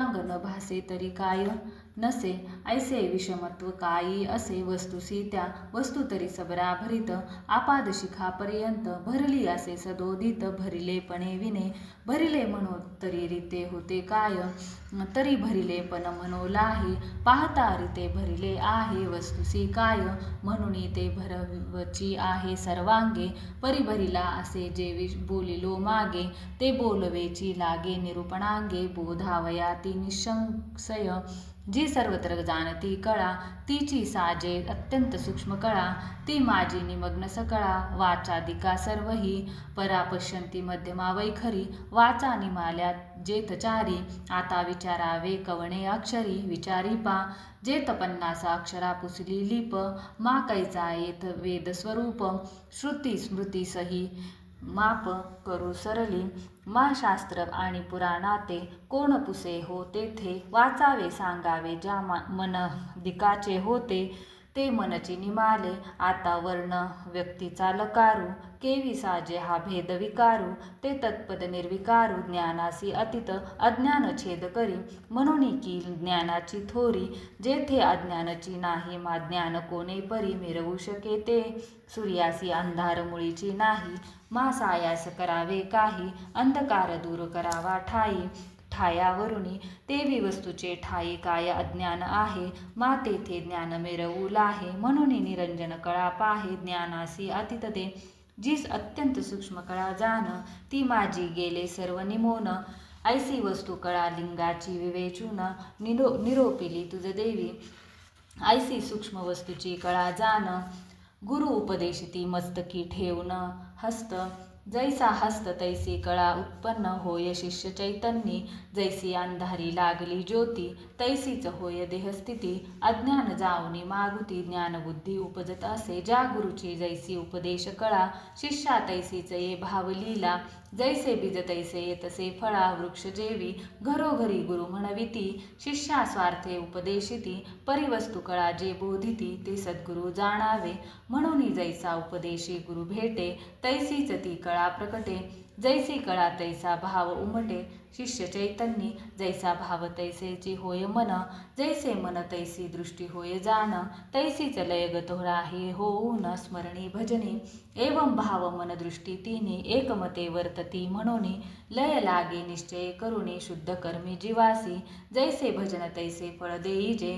न भासे तरी काय नसे ऐसे विषमत्व काही असे वस्तुसी त्या वस्तू तरी सबरा भरित भरली असे सदोदित भरिलेपणे विने भरिले म्हणो तरी रीते होते काय तरी भरिले पण म्हणोलाही पाहता रीते भरिले आहे वस्तुसी काय म्हणून ते भरवची आहे सर्वांगे परिभरिला असे जे विष बोलिलो मागे ते बोलवेची लागे निरूपणांगे बोधावया ती निसंशय जी सर्वत्र जाणती कळा तिची साजे अत्यंत सूक्ष्म कळा ती माझी निमग्न सकळा वाचादिका सर्व ही परापश्यंती मध्यमावै मध्यमा वैखरी वाचा निमाल्या जेतचारी आता विचारावे कवणे अक्षरी विचारी पा जेत पन्नासा अक्षरा पुसली लिप मा कैचा येत वेदस्वरूप श्रुती स्मृती सही माप करू सरली महाशास्त्र आणि पुराणाते कोण पुसे हो तेथे वाचावे सांगावे ज्या मन दिकाचे होते ते मनची निमाले आता वर्ण व्यक्तीचा लकारू केवी साजे हा भेद विकारू. ते तत्पद निर्विकारू ज्ञानासी अतित अज्ञान छेद करी. म्हणून की ज्ञानाची थोरी जेथे अज्ञानाची नाही मा ज्ञान कोणे परी मिरवू शके ते. सूर्यासी अंधार मुळीची नाही मा सायास करावे काही अंधकार दूर करावा ठाई. ठायावरुनी तेवी वस्तूचे ठाई काय अज्ञान आहे. मा तेथे ज्ञान मिरवूला आहे. म्हणून निरंजन कळा पाहे ज्ञानासी अतित दे. जीस अत्यंत सूक्ष्म कळा जाण. ती माझी गेले सर्व निमोन. ऐसी वस्तू कळा लिंगाची विवेचून. निरो निरोपिली तुझ देवी. ऐसी सूक्ष्म वस्तूची कळा जाण. गुरु उपदेशिती मस्तकी ठेवून हस्त. जैसा हस्त तैसी कळा उत्पन्न होय शिष्य चैतन्य जैसी अंधारी लागली ज्योती तैसीच होय देहस्थिती अज्ञान जावनी मागुती ज्ञानबुद्धी उपजत असे ज्या गुरुची जैसी उपदेश कळा शिष्या तैसीच ये भावलीला जैसे बीज तैसे येतसे फळा वृक्ष जेवी घरोघरी गुरु म्हणविती शिष्या स्वार्थे उपदेशिती परिवस्तू कळा जे बोधिती ते सद्गुरु जाणावे म्हणून जैसा उपदेशी गुरु भेटे तैसीच ती कळा प्रकटे जैसी कळा तैसा भाव उमटे शिष्य चैतन्य जैसा भाव तैसेची होय मन जैसे मन तैसी दृष्टी होय जाण तैसीच लयगत हे होऊन स्मरणी भजनी एवं भाव मन दृष्टी तिने एकमते वर्तती म्हणून लय लागे निश्चय करुणी शुद्ध कर्मी जीवासी जैसे भजन तैसे फळ देईजे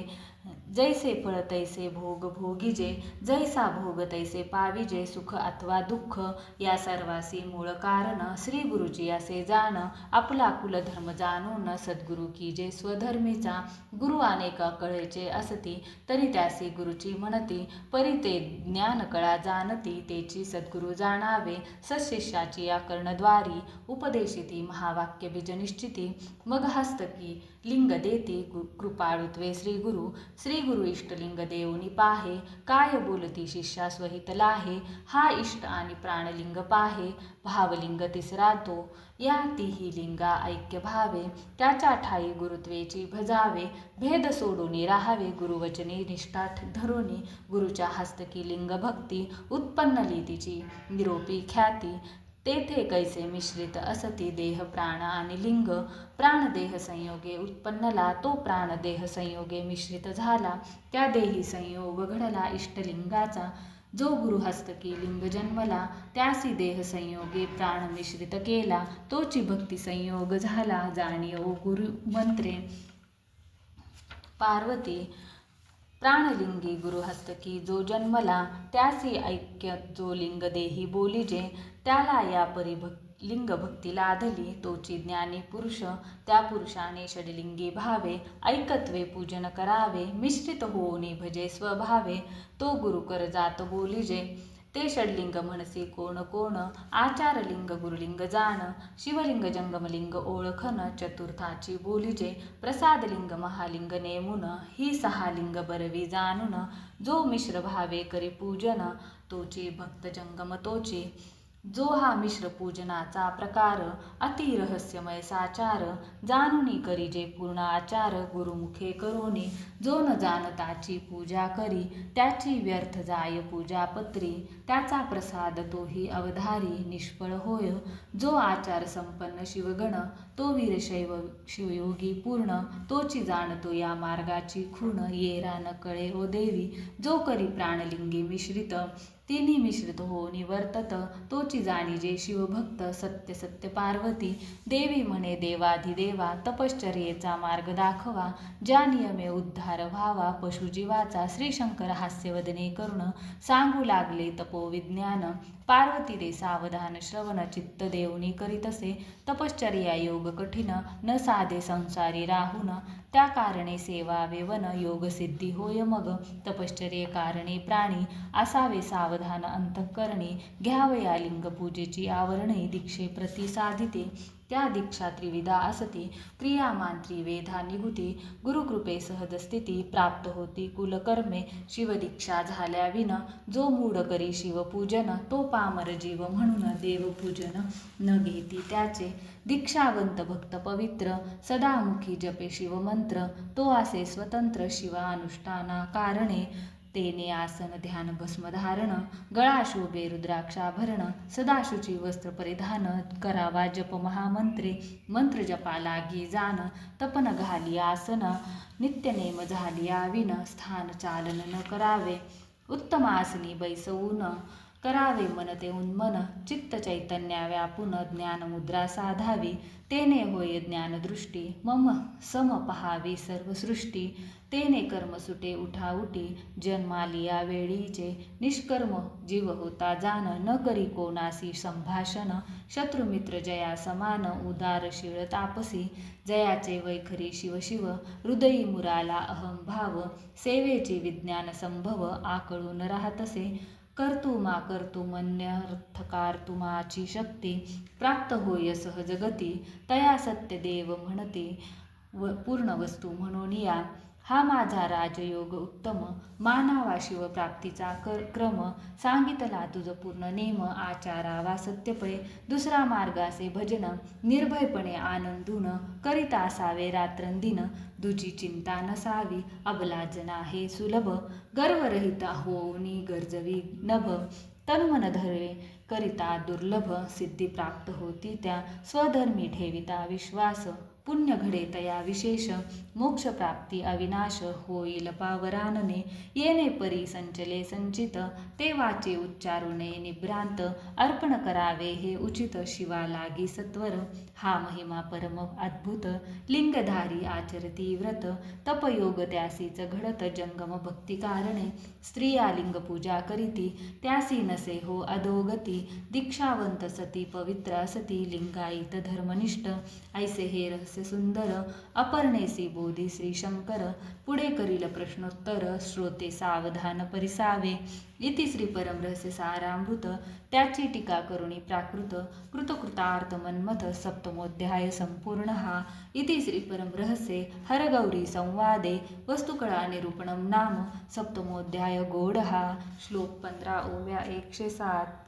जैसे फळ तैसे भोग भोगीजे जैसा भोग तैसे पाविजे सुख अथवा दुःख या सर्वासी मूळ कारण श्री गुरुजी असे जाण आपला कुलधर्म जाणून सद्गुरु की जे स्वधर्मीचा गुरु अनेक कळेचे असती तरी त्यासी गुरुची म्हणती परी ते ज्ञान कळा जाणती तेची सद्गुरु जाणावे सशिष्याची या कर्णद्वारी उपदेशिती महावाक्य बीज निश्चिती मग हस्तकी लिंग देते कृपाळुत्वे श्री गुरु श्री गुरु इष्टलिंग देवनी पाहे काय बोलती शिष्या स्वहितला आहे हा इष्ट आणि प्राणलिंग पाहे भावलिंग तिसरा तो. या तिही लिंगा ऐक्य भावे. त्याच्या ठाई गुरुत्वेची भजावे. भेद सोडून राहावे. गुरुवचने निष्ठा धरुणी गुरुच्या हस्तकी लिंग भक्ती. उत्पन्न लितीची निरोपी ख्याती. तेथे कैसे मिश्रित असती देह प्राण आणि लिंग? प्राणदेह संयोगे उत्पन्नला तो प्राणदेह संयोगे मिश्रित झाला. त्या देही संयोग घडला इष्टलिंगाचा. जो गुरुहस्तकी लिंग जन्मला त्यासी देह संयोगे प्राण मिश्रित केला तोची भक्ती संयोग झाला जाणीव गुरु मंत्रे. पार्वती प्राणलिंगी गुरुहस्तकी जो जन्मला त्यासी ऐक्य जो लिंग देही बोलीजे त्याला या परिभक् लिंगभक्ती आधली तोची ज्ञानी पुरुष त्या पुरुषाने षडलिंगी भावे ऐकत्वे पूजन करावे मिश्रित होऊनी भजे स्वभावे तो गुरु कर जात बोलिजे. ते षडलिंग म्हणसी कोण कोण आचारलिंग गुरुलिंग जाण शिवलिंग जंगमलिंग ओळखन चतुर्थाची बोलिजे. प्रसादलिंग महालिंग नेमुन ही सहा लिंग बरवी जाणून जो मिश्र भावे करी पूजन तोची भक्त जंगम तोची. जो हा मिश्र पूजनाचा प्रकार अति रहस्यमय साचार जाणुनी करीजे पूर्ण आचार गुरुमुखे करोनी जो न जाणताची पूजा करी त्याची व्यर्थ जाय पूजापत्री त्याचा प्रसाद तोही अवधारी निष्फळ होय जो आचार संपन्न शिवगण तो वीरशैव शिवयोगी पूर्ण तोची जाणतो या मार्गाची खूण येरा न कळे ओ देवी जो करी प्राणलिंगी मिश्रित तिन्ही मिश्रित हो निवर्तत तोची जाणीजे शिवभक्त सत्य सत्य पार्वती देवी म्हणे देवाधिदेवा तपश्चर्येचा मार्ग दाखवा. ज्या नियमे उद्धार व्हावा पशुजीवाचा श्रीशंकर हास्यवदने करुण सांगू लागले तपोविज्ञान. पार्वती दे सावधान श्रवण चित्त देवनी करीतसे तपश्चर्या योग कठीण न साधे संसारी राहून त्या कारणे सेवा वेवन योगसिद्धी होय मग. तपश्चर्य कारणे प्राणी असावे सावधान अंतःकरणे. घ्यावया लिंगपूजेची आवरणे दीक्षे प्रतिसाधिते त्या दीक्षा त्रिविधा असते. क्रियामान त्रिवेधा निघुते गुरुकृपे सहजस्थिती प्राप्त होती कुलकर्मे. शिवदीक्षा झाल्या विन जो मूड करी शिवपूजन तो पामर जीव म्हणून देवपूजन न घेती त्याचे दीक्षावंत भक्त पवित्र सदामुखी जपे शिवमंत्र तो असे स्वतंत्र शिवानुष्ठाना कारणे तेने आसन ध्यान भस्मधारण गळा शोभे रुद्राक्षाभरण सदाशुची वस्त्र परिधान करावा जप महामंत्रे मंत्र जपा लागी जाण तपन घाली आसन नित्यनेम झाली आविन स्थान चालन न करावे उत्तम आसनी बैसवून करावे मन. ते उन्मन चित्त चैतन्या व्यापून ज्ञान मुद्रा साधावी. तेने होय ज्ञानदृष्टी. मम सम पहावी सर्व सृष्टी तेने कर्म सुटे उठाउटी जन्मालिया वेळीचे. निष्कर्म जीव होता जाण न करी कोणासी संभाषण. शत्रुमित्र जया समान. उदारशीळ तापसी. जयाचे वैखरी शिव शिव हृदयी मुराला अहंभाव सेवेचे विज्ञान संभव. आकळून राहतसे. कर्तुमा कर्तुमन्यर्थकार तुमाची शक्ती प्राप्त होय सहजगती तया सत्यदेव म्हणते व पूर्ण वस्तू म्हणून या. हा माझा राजयोग उत्तम मानावा शिवप्राप्तीचा कर क्रम. सांगितला तुझ पूर्ण नेम आचारावा सत्यपळे दुसरा मार्ग असे भजन निर्भयपणे आनंदून करीत असावे रात्रंदिन. दुची चिंता नसावी अबलाजना हे सुलभ. गर्वरहिता होऊनी गरजवी नभ तन्मन धरे करिता दुर्लभ सिद्धी प्राप्त होती त्या. स्वधर्मी ठेविता विश्वास. पुण्य घडेतया विशेष मोक्षप्राप्ती अविनाश होईल पावरानने येणे परी संचले संचित ते वाचे उच्चारुणे निभ्रांत अर्पण करावे हे उचित शिवा लागी सत्वर हा महिमा परम अद्भुत लिंगधारी आचरती व्रत तपयोग त्यासीच घडत जंगम भक्ती कारणे स्त्रिया लिंग पूजा करीती त्यासी नसे हो अधोगती दीक्षावंत सती पवित्र असती लिंगायत धर्मनिष्ठ ऐसे हे रहस्य सुंदर अपर्णेसी बोधी श्री शंकर पुढे करील प्रश्नोत्तर श्रोते सावधान परिसावे. इति श्री परमरहस्य सारामृत. त्याची टीका करुणी प्राकृत. कृतकृतार्थ मन्मथ सप्तमोध्याय संपूर्ण हा. इति श्री परमरहस्ये हरगौरी संवादे. वस्तुकळा निरूपणं नाम सप्तमोध्याय गोड हा. श्लोक पंधरा ओव्या एकशे सात.